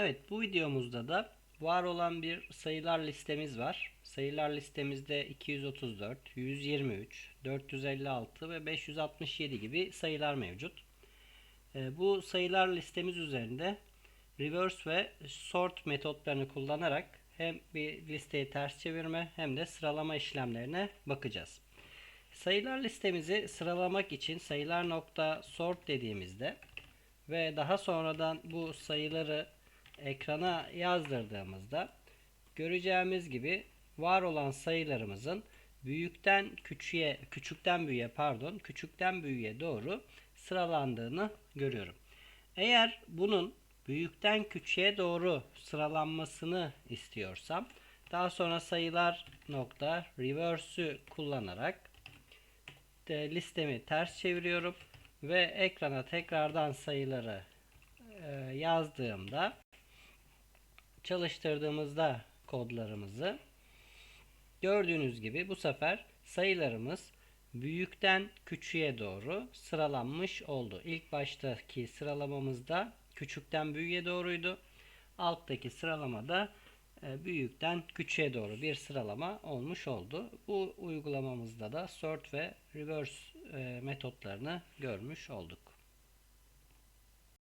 Evet bu videomuzda da var olan bir sayılar listemiz var. Sayılar listemizde 234, 123, 456 ve 567 gibi sayılar mevcut. Ee, Bu sayılar listemiz üzerinde reverse ve sort metotlarını kullanarak hem bir listeyi ters çevirme hem de sıralama işlemlerine bakacağız. Sayılar listemizi sıralamak için sayılar nokta sort dediğimizde ve daha sonradan bu sayıları ekrana yazdırdığımızda göreceğimiz gibi var olan sayılarımızın büyükten küçüğe küçükten büyüğe pardon küçükten büyüğe doğru sıralandığını görüyorum. Eğer bunun büyükten küçüğe doğru sıralanmasını istiyorsam daha sonra sayılar nokta reverse'ü kullanarak listemi ters çeviriyorum ve ekrana tekrardan sayıları e, yazdığımda çalıştırdığımızda kodlarımızı gördüğünüz gibi bu sefer sayılarımız büyükten küçüğe doğru sıralanmış oldu. İlk baştaki sıralamamızda küçükten büyüğe doğruydu. Alttaki sıralamada e, büyükten küçüğe doğru bir sıralama olmuş oldu. Bu uygulamamızda da sort ve reverse e, metotlarını görmüş olduk.